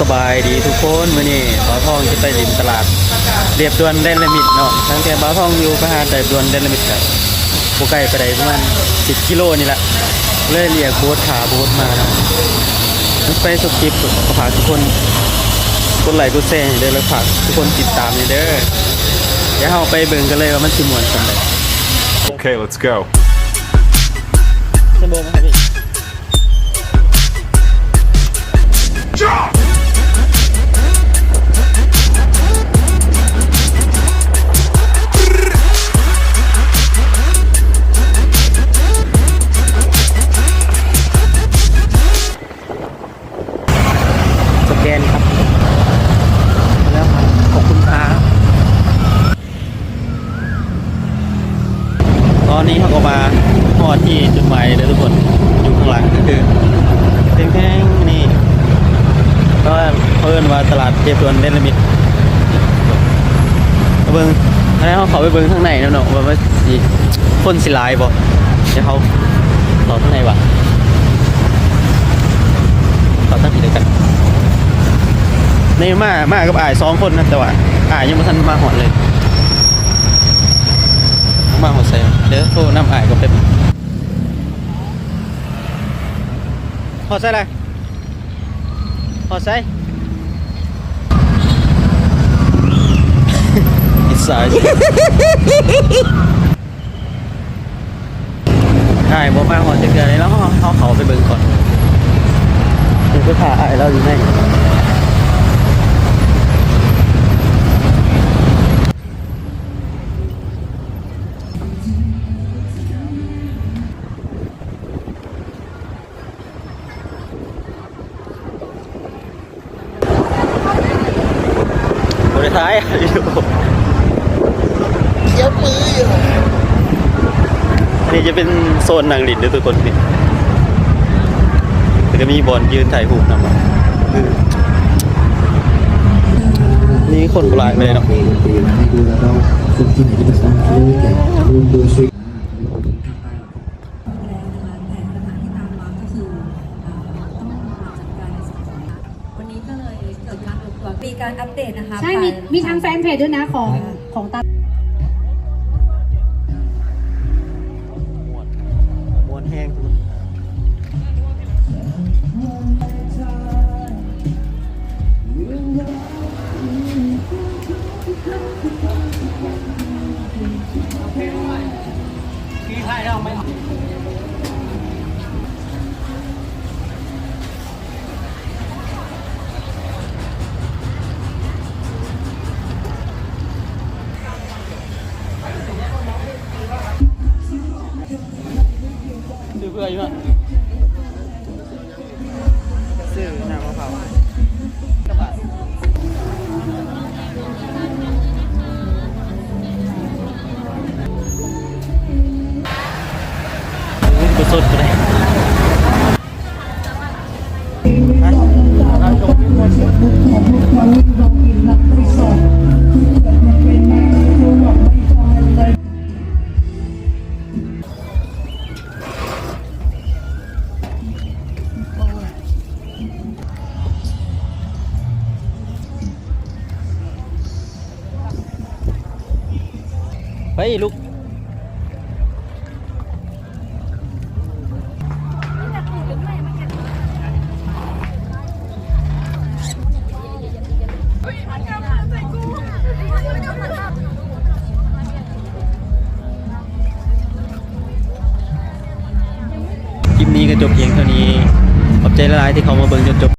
สบายดีทุกคนมื้อนี้บ่าวทองจะไปริมตลาด เรียบด่วนเดนละมิดเนาะทั้งแต่บ่าวทองอยู่ไปหาแต่ด่วนเดนละมิดก็บ่ไกลไปได้ประมาณ10กิโลนี่แหละเลยเรียกโบ๊ทขาโบ๊ทมาเนาะมันไปสุดคลิปก็ฝากทุกคนกดไลค์กดแชร์ให้เด้อแล้วฝากทุกคนติดตามให้เด้อเดี๋ยวเฮาไปเบิ่งกันเลยว่ามันสิม่วนปานใด Okay, let's go. ชั่วโมงนะครับพี่ อนนี้เขาก็มาพอดที่จุดหมายเลยทุกคนอยู่ข้างหลังก็คือเพียงแค่นี่ก็เพิ่นว่าตลาดเจตวนเดนลมิดเบิ้งแล้วเขาเขาไปเบิ้งข้างในแล้วเนาะว่าว่าสิคนสิลายบ่เดี๋ยวเขาต่อข้างในวะต่อตั้งทีเดียวกันในมามากับอายสองคนนะแต่ว่าอายยังไม่ทันมาหอดเลย มาหอดใส่เดี๋ยวโทรนำอายก็เป็นหอดใส่อะไรหอดใส่อิสายอายบอกมาหอดจะเกิดอะไรแล้วเขาเขาเขาไปเบิ่งก่อนเดี๋ยวไปพาอายเราอยู่ไหน ท้ายอยู่เยียบมืออยู่อันนี้จะเป็นโซนนางลินด้วยทุกคนนี่แต่ก็มีบอลยืนถ่ายรูปนำมาคือนี่คนโบราณเลยเนาะวันนี้ก็เลยเกิดการรว มตัวมีการอัปเดตนะคะใช่มีมีทางแฟนเพจด้วยนะของของตา มวนแห้งซื้อเพื่ออยู่ฮะซื้อน้ำมะพร้าว ไปลูกคลิปนี้ก็จบเพียงเท่านี้ ขอบใจละลายที่เขามาเบิ่งจนจบ